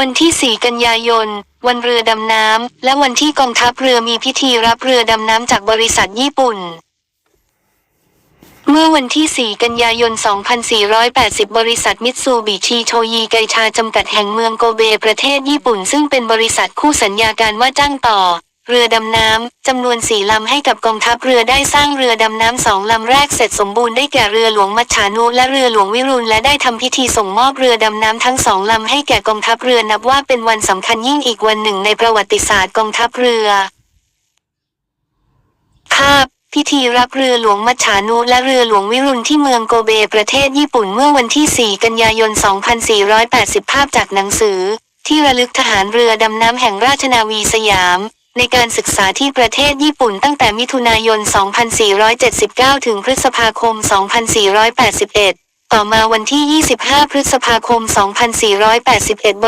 วันที่ 4 กันยายน วันเรือดำน้ำ และวันที่กองทัพเรือมีพิธีรับเรือดำน้ำจากบริษัทญี่ปุ่น เมื่อวันที่ 4 กันยายน 2480 บริษัทมิตซูบิชิโชยีไกชาจำกัดแห่งเมืองโกเบประเทศญี่ปุ่น ซึ่งเป็นบริษัทคู่สัญญาการว่าจ้างต่อ เรือดำน้ำจำนวนสี่ลำให้กับกองทัพเรือได้สร้างเรือดำน้ำสองลำแรกเสร็จสมบูรณ์ได้แก่เรือหลวงมัจฉานุและเรือหลวงวิรุณและได้ทำพิธีส่งมอบเรือดำน้ำทั้งสองลำให้แก่กองทัพเรือนับว่าเป็นวันสำคัญยิ่งอีกวันหนึ่งในประวัติศาสตร์กองทัพเรือภาพพิธีรับเรือหลวงมัจฉานุและเรือหลวงวิรุณที่เมืองโกเบประเทศญี่ปุ่นเมื่อวันที่ 4 กันยายน 2480 ภาพจากหนังสือ ที่ระลึกทหารเรือดำน้ำแห่งราชนาวีสยาม ในการศึกษาที่ประเทศญี่ปุ่นตั้งแต่มิถุนายน 2479 ถึงพฤษภาคม 2481 ต่อมาวันที่ 25 พฤษภาคม 2481